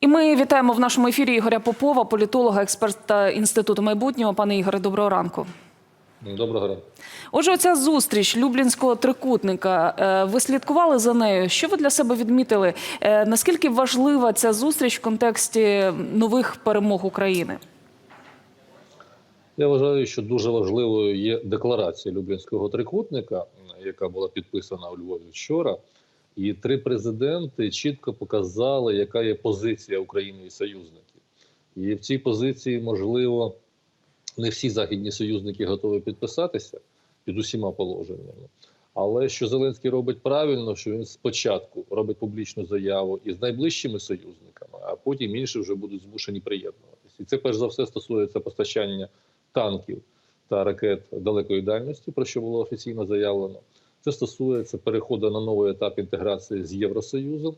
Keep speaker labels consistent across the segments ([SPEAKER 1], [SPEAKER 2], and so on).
[SPEAKER 1] І ми вітаємо в нашому ефірі Ігоря Попова, політолога, експерта інституту майбутнього. Пане Ігоре, доброго ранку.
[SPEAKER 2] Доброго ранку.
[SPEAKER 1] Отже, оця зустріч Люблінського трикутника. е, Ви слідкували за нею? Що ви для себе відмітили? Е, Наскільки важлива ця зустріч в контексті нових перемог України?
[SPEAKER 2] Я вважаю, що дуже важливою є декларація Люблінського трикутника, яка була підписана у Львові вчора. І три президенти чітко показали, яка є позиція України і союзників. І в цій позиції, можливо, не всі західні союзники готові підписатися під усіма положеннями. Але що Зеленський робить правильно, що він спочатку робить публічну заяву із найближчими союзниками, а потім інші вже будуть змушені приєднуватися. І це перш за все стосується постачання танків та ракет далекої дальності, про що було офіційно заявлено. Це стосується переходу на новий етап інтеграції з Євросоюзом.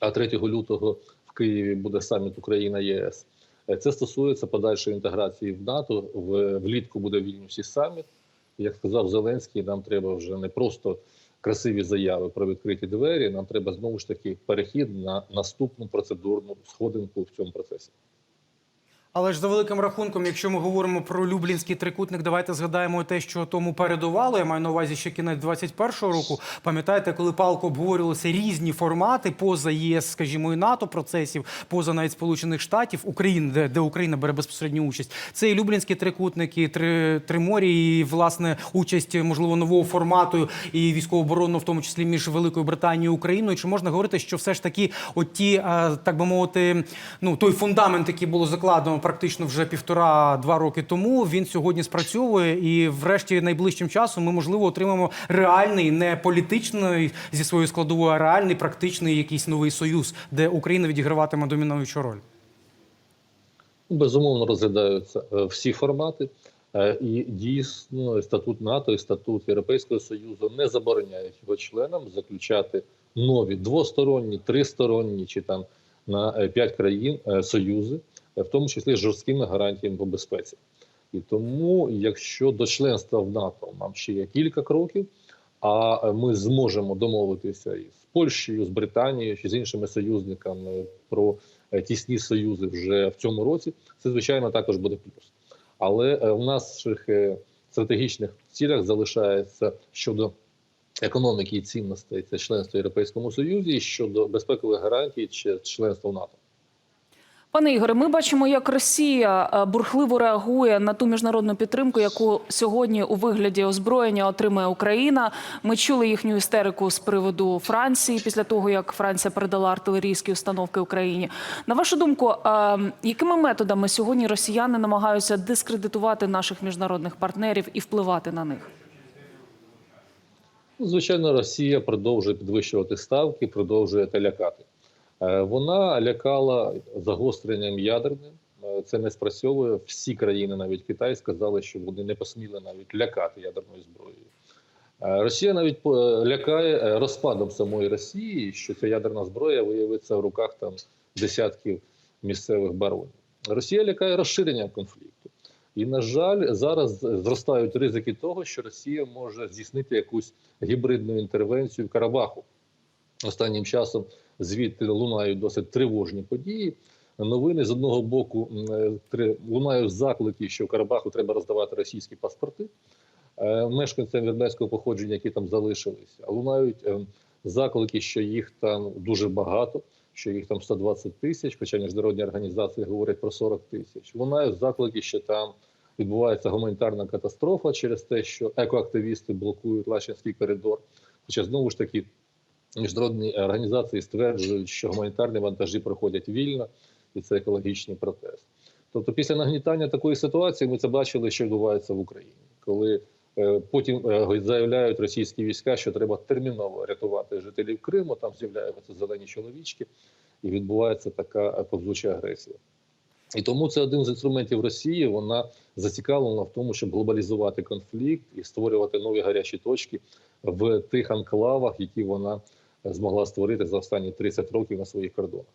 [SPEAKER 2] А 3 лютого в Києві буде саміт Україна ЄС. Е, Це стосується подальшої інтеграції в НАТО. Влітку буде Вільнюсі саміт. Як сказав Зеленський, нам треба вже не просто красиві заяви про відкриті двері. Нам треба знову ж таки перехід на наступну процедурну сходинку в цьому процесі.
[SPEAKER 3] Але ж за великим рахунком, якщо ми говоримо про Люблінський трикутник, давайте згадаємо те, що тому передувало. Я маю на увазі ще кінець 21-го року. Пам'ятаєте, коли палко обговорювалися різні формати поза ЄС, скажімо, і НАТО процесів, поза навіть Сполучених Штатів, України, де, де Україна бере безпосередню участь. Це і Люблінський трикутник, і три, Триморі, і власне участь можливо нового формату і військово-оборонного, в тому числі між Великою Британією і Україною. Чи можна говорити, що все ж таки, от ті, е, так би мовити, ну той фундамент, який було закладено практично вже півтора-два роки тому, він сьогодні спрацьовує, і врешті найближчим часом ми можливо отримаємо реальний, не політичний зі своєю складовою, а реальний практичний якийсь новий союз, де Україна відіграватиме домінуючу роль.
[SPEAKER 2] Безумовно розглядаються е, всі формати, Е, і дійсно статут НАТО і статут Європейського Союзу не забороняють його членам заключати нові двосторонні, тристоронні чи там на е, п'ять країн союзи, в тому числі жорсткими гарантіями по безпеці. І тому, якщо до членства в НАТО нам ще є кілька кроків, а ми зможемо домовитися із Польщею, з Британією чи з іншими союзниками про е, тісні союзи вже в цьому році, це звичайно також буде плюс. Але е, в наших е, стратегічних цілях залишається щодо економіки і цінностей це членство в Європейському Союзі, і щодо безпекових гарантій чи членство в НАТО.
[SPEAKER 1] Пане Ігоре, ми бачимо, як Росія е, бурхливо реагує на ту міжнародну підтримку, яку сьогодні у вигляді озброєння отримує Україна. Ми чули їхню істерику з приводу Франції після того, як Франція передала артилерійські установки Україні. На вашу думку, е, якими методами сьогодні росіяни намагаються дискредитувати наших міжнародних партнерів і впливати на них?
[SPEAKER 2] Ну, Звичайно, Росія продовжує підвищувати ставки, продовжує те лякати. Е, Вона лякала загостренням ядерним. Е, Це не спрацьовує. Всі країни, навіть Китай, сказали, що вони не посміли навіть лякати ядерною зброєю. Е, Росія навіть лякає розпадом самої Росії, що ця ядерна зброя виявиться в руках там десятків місцевих баронів. Росія лякає розширенням конфлікту. І, на жаль, зараз зростають ризики того, що Росія може здійснити якусь гібридну інтервенцію в Карабаху. Останнім часом звідти лунають досить тривожні події. Новини з одного боку е, три- лунають заклики, що в Карабаху треба роздавати російські паспорти е, мешканцям вірменського походження, які там залишилися. Лунають е, заклики, що їх там дуже багато, що їх там 120 тисяч, хоча міжнародні організації говорять про 40 тисяч. Лунають заклики, що там відбувається гуманітарна катастрофа через те, що екоактивісти блокують Лачинський коридор. Хоча знову ж таки міжнародні організації стверджують, що гуманітарні вантажі проходять вільно, і це екологічний протест. Тобто, після нагнітання такої ситуації ми це бачили, що відбувається в Україні, коли е, потім е, заявляють російські війська, що треба терміново рятувати жителів Криму. Там з'являються зелені чоловічки, і відбувається така е, повзуча агресія. І тому це один з інструментів Росії. Вона зацікавлена в тому, щоб глобалізувати конфлікт і створювати нові гарячі точки в тих анклавах, які вона змогла створити за останні 30 років на своїх кордонах.